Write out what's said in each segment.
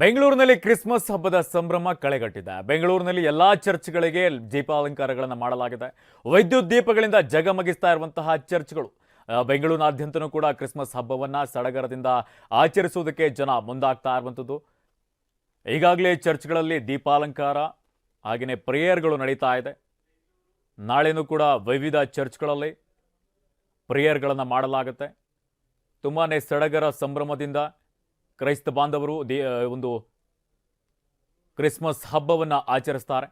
ಬೆಂಗಳೂರಿನಲ್ಲಿ ಕ್ರಿಸ್ಮಸ್ ಹಬ್ಬದ ಸಂಭ್ರಮ ಕಳೆಗಟ್ಟಿದೆ. ಬೆಂಗಳೂರಿನಲ್ಲಿ ಎಲ್ಲಾ ಚರ್ಚ್ಗಳಿಗೆ ದೀಪಾಲಂಕಾರಗಳನ್ನು ಮಾಡಲಾಗಿದೆ. ವಿದ್ಯುತ್ ದೀಪಗಳಿಂದ ಜಗಮಗಿಸ್ತಾ ಇರುವಂತಹ ಚರ್ಚ್ಗಳು. ಬೆಂಗಳೂರಿನಾದ್ಯಂತನೂ ಕೂಡ ಕ್ರಿಸ್ಮಸ್ ಹಬ್ಬವನ್ನ ಸಡಗರದಿಂದ ಆಚರಿಸುವುದಕ್ಕೆ ಜನ ಮುಂದಾಗ್ತಾ ಇರುವಂಥದ್ದು. ಈಗಾಗಲೇ ಚರ್ಚ್ಗಳಲ್ಲಿ ದೀಪಾಲಂಕಾರ, ಹಾಗೆಯೇ ಪ್ರೇಯರ್ಗಳು ನಡೀತಾ ಇದೆ. ನಾಳೆನೂ ಕೂಡ ವಿವಿಧ ಚರ್ಚ್ಗಳಲ್ಲಿ ಪ್ರೇಯರ್ಗಳನ್ನು ಮಾಡಲಾಗುತ್ತೆ. ತುಂಬಾ ಸಡಗರ ಸಂಭ್ರಮದಿಂದ ಕ್ರೈಸ್ತ ಬಾಂಧವರು ದೇ ಒಂದು ಕ್ರಿಸ್ಮಸ್ ಹಬ್ಬವನ್ನು ಆಚರಿಸ್ತಾರೆ.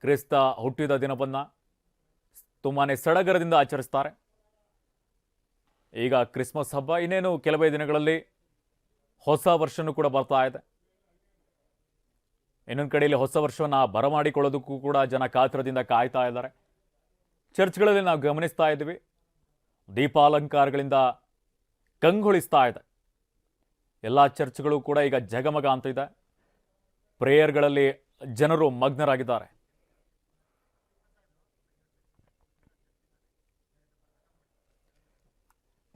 ಕ್ರಿಸ್ತ ಹುಟ್ಟಿದ ದಿನವನ್ನು ತುಂಬಾ ಸಡಗರದಿಂದ ಆಚರಿಸ್ತಾರೆ. ಈಗ ಕ್ರಿಸ್ಮಸ್ ಹಬ್ಬ ಇನ್ನೇನು ಕೆಲವೇ ದಿನಗಳಲ್ಲಿ ಹೊಸ ವರ್ಷನೂ ಕೂಡ ಬರ್ತಾ ಇದೆ. ಇನ್ನೊಂದು ಕಡೆಯಲ್ಲಿ ಹೊಸ ವರ್ಷವನ್ನು ಬರಮಾಡಿಕೊಳ್ಳೋದಕ್ಕೂ ಕೂಡ ಜನ ಕಾತರದಿಂದ ಕಾಯ್ತಾ ಇದ್ದಾರೆ. ಚರ್ಚ್ಗಳಲ್ಲಿ ನಾವು ಗಮನಿಸ್ತಾ ಇದ್ದೀವಿ. ದೀಪಾಲಂಕಾರಗಳಿಂದ ಕಂಗೊಳಿಸ್ತಾ ಇದೆ. ಎಲ್ಲ ಚರ್ಚ್ಗಳು ಕೂಡ ಈಗ ಜಗಮಗ ಅಂತ ಇದೆ. ಪ್ರೇಯರ್ಗಳಲ್ಲಿ ಜನರು ಮಗ್ನರಾಗಿದ್ದಾರೆ.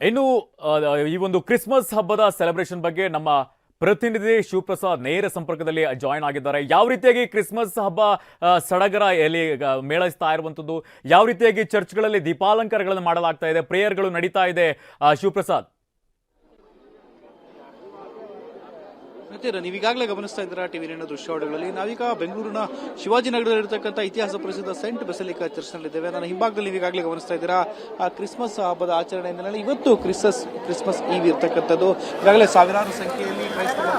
ಇನ್ನು ಈ ಒಂದು ಕ್ರಿಸ್ಮಸ್ ಹಬ್ಬದ ಸೆಲೆಬ್ರೇಷನ್ ಬಗ್ಗೆ ನಮ್ಮ ಪ್ರತಿನಿಧಿ ಶಿವಪ್ರಸಾದ್ ನೇರ ಸಂಪರ್ಕದಲ್ಲಿ ಜಾಯಿನ್ ಆಗಿದ್ದಾರೆ. ಯಾವ ರೀತಿಯಾಗಿ ಕ್ರಿಸ್ಮಸ್ ಹಬ್ಬ ಸಡಗರ ಎಲ್ಲಿ ಮೇಳೈಸ್ತಾ ಇರುವಂಥದ್ದು ಯಾವ ರೀತಿಯಾಗಿ ಚರ್ಚ್ಗಳಲ್ಲಿ ದೀಪಾಲಂಕಾರಗಳನ್ನು ಮಾಡಲಾಗ್ತಾ ಇದೆ, ಪ್ರೇಯರ್ಗಳು ನಡೀತಾ ಇದೆ ಶಿವಪ್ರಸಾದ್? ನಿತಿನ್ ನೀವೀಗಾಗಲೇ ಗಮನಿಸ್ತಾ ಇದ್ದೀರಾ, ಟಿವಿ ನೇನ ದೃಶ್ಯಾವಳಿಗಳಲ್ಲಿ ನಾವೀಗ ಬೆಂಗಳೂರಿನ ಶಿವಾಜಿನಗರದಲ್ಲಿರ್ತಕ್ಕಂಥ ಇತಿಹಾಸ ಪ್ರಸಿದ್ಧ ಸೆಂಟ್ ಬೆಸಲಿಕಾ ಚರ್ಚ್ನಲ್ಲಿದ್ದೇವೆ. ನಾನು ಹಿಂಭಾಗದಲ್ಲಿ ನೀವು ಈಗಾಗಲೇ ಗಮನಿಸ್ತಾ ಇದ್ದೀರಾ, ಆ ಕ್ರಿಸ್ಮಸ್ ಹಬ್ಬದ ಆಚರಣೆ ಹಿನ್ನೆಲೆಯಲ್ಲಿ ಇವತ್ತು ಕ್ರಿಸ್ಮಸ್ ಕ್ರಿಸ್ಮಸ್ ಈವ್ ಇರತಕ್ಕಂಥದ್ದು. ಈಗಾಗಲೇ ಸಾವಿರಾರು ಸಂಖ್ಯೆಯಲ್ಲಿ ಕ್ರೈಸ್ತರು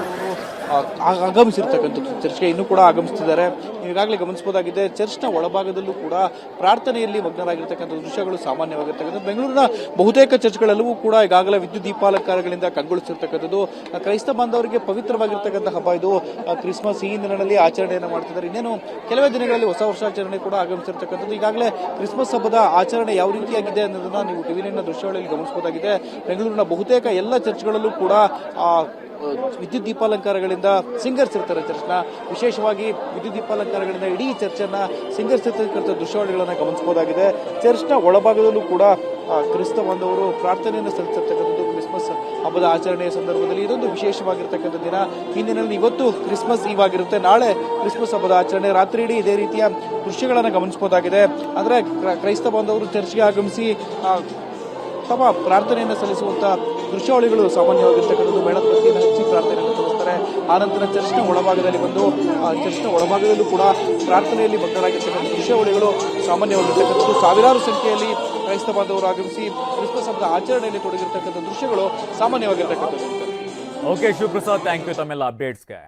ಆಗಮಿಸಿರ್ತಕ್ಕಂಥದ್ದು. ಚರ್ಚ್ಗೆ ಇನ್ನೂ ಕೂಡ ಆಗಮಿಸ್ತಿದ್ದಾರೆ. ಈಗಾಗಲೇ ಗಮನಿಸಬಹುದಾಗಿದೆ, ಚರ್ಚ್ನ ಒಳಭಾಗದಲ್ಲೂ ಕೂಡ ಪ್ರಾರ್ಥನೆಯಲ್ಲಿ ಮಗ್ನರಾಗಿರ್ತಕ್ಕಂಥ ದೃಶ್ಯಗಳು ಸಾಮಾನ್ಯವಾಗಿರ್ತಕ್ಕಂಥದ್ದು. ಬೆಂಗಳೂರಿನ ಬಹುತೇಕ ಚರ್ಚ್ಗಳೆಲ್ಲವೂ ಕೂಡ ಈಗಾಗಲೇ ವಿದ್ಯುತ್ ದೀಪಾಲಂಕಾರಗಳಿಂದ ಕಂಗೊಳಿಸಿರ್ತಕ್ಕಂಥದ್ದು. ಕ್ರೈಸ್ತ ಬಾಂಧವರಿಗೆ ಪವಿತ್ರವಾಗಿರ್ತಕ್ಕಂಥ ಹಬ್ಬ ಇದು. ಕ್ರಿಸ್ಮಸ್ ಈ ದಿನಗಳಲ್ಲಿ ಆಚರಣೆಯನ್ನು ಮಾಡ್ತಿದ್ದಾರೆ. ಇನ್ನೇನು ಕೆಲವೇ ದಿನಗಳಲ್ಲಿ ಹೊಸ ವರ್ಷಾಚರಣೆ ಕೂಡ ಆಗಮಿಸಿರ್ತಕ್ಕಂಥದ್ದು. ಈಗಾಗಲೇ ಕ್ರಿಸ್ಮಸ್ ಹಬ್ಬದ ಆಚರಣೆ ಯಾವ ರೀತಿಯಾಗಿದೆ ಅನ್ನೋದನ್ನ ನೀವು ಟಿವಿನ ದೃಶ್ಯಗಳಲ್ಲಿ ಗಮನಿಸಬಹುದಾಗಿದೆ. ಬೆಂಗಳೂರಿನ ಬಹುತೇಕ ಎಲ್ಲ ಚರ್ಚ್ಗಳಲ್ಲೂ ಕೂಡ ವಿದ್ಯುತ್ ದೀಪಾಲಂಕಾರಗಳಿಂದ ಸಿಂಗರ್ಸ್ ಇರ್ತಾರೆ ಚರ್ಚ್ನ. ವಿಶೇಷವಾಗಿ ವಿದ್ಯುತ್ ದೀಪಾಲಂಕಾರಗಳಿಂದ ಇಡೀ ಚರ್ಚನ್ನ ಸಿಂಗರಿಸಿರ್ತಕ್ಕಂಥ ದೃಶ್ಯಾವಳಿಗಳನ್ನ ಗಮನಿಸಬಹುದಾಗಿದೆ. ಚರ್ಚ್ನ ಒಳಭಾಗದಲ್ಲೂ ಕೂಡ ಕ್ರಿಸ್ತ ಬಂದವರು ಪ್ರಾರ್ಥನೆಯನ್ನು ಸಲ್ಲಿಸಿರ್ತಕ್ಕಂಥದ್ದು ಕ್ರಿಸ್ಮಸ್ ಹಬ್ಬದ ಆಚರಣೆಯ ಸಂದರ್ಭದಲ್ಲಿ. ಇದೊಂದು ವಿಶೇಷವಾಗಿರ್ತಕ್ಕಂಥ ದಿನ. ಹಿಂದಿನಲ್ಲಿ ಇವತ್ತು ಕ್ರಿಸ್ಮಸ್ ಈವ್ ಆಗಿರುತ್ತೆ. ನಾಳೆ ಕ್ರಿಸ್ಮಸ್ ಹಬ್ಬದ ಆಚರಣೆ. ರಾತ್ರಿ ಇಡೀ ಇದೇ ರೀತಿಯ ದೃಶ್ಯಗಳನ್ನು ಗಮನಿಸಬಹುದಾಗಿದೆ. ಅಂದ್ರೆ ಕ್ರೈಸ್ತ ಬಾಂಧವರು ಚರ್ಚ್ಗೆ ಆಗಮಿಸಿ ತಮ್ಮ ಪ್ರಾರ್ಥನೆಯನ್ನು ಸಲ್ಲಿಸುವಂತಹ ದೃಶ್ಯಾವಳಿಗಳು ಸಾಮಾನ್ಯವಾಗಿರ್ತಕ್ಕಂಥದ್ದು. ಪ್ರಾರ್ಥನೆಯನ್ನು ಸಲ್ಲಿಸ್ತಾರೆ ಆನಂತರ ಚರ್ಚ್ನ ಒಳಭಾಗದಲ್ಲಿ ಬಂದು, ಆ ಚರ್ಚ್ನ ಒಳಭಾಗದಲ್ಲೂ ಕೂಡ ಪ್ರಾರ್ಥನೆಯಲ್ಲಿ ಭಕ್ತರಾಗಿರ್ತಕ್ಕಂಥ ದೃಶ್ಯಾವಳಿಗಳು ಸಾಮಾನ್ಯವಾಗಿರ್ತಕ್ಕಂಥದ್ದು ಸಾವಿರಾರು ಸಂಖ್ಯೆಯಲ್ಲಿ ಕ್ರೈಸ್ತ ಬಾಂಧವರು ಆಗಮಿಸಿ ಕ್ರಿಸ್ಮಸ್ ಹಬ್ಬದ ಆಚರಣೆಯಲ್ಲಿ ತೊಡಗಿರ್ತಕ್ಕಂಥ ದೃಶ್ಯಗಳು ಸಾಮಾನ್ಯವಾಗಿರ್ತಕ್ಕಂಥದ್ದು. ಓಕೆ ಶಿವಪ್ರಸಾದ್ ಥ್ಯಾಂಕ್ ಯು ತಮ್ಮೆಲ್ಲ ಅಪ್ಡೇಟ್ಸ್ಗೆ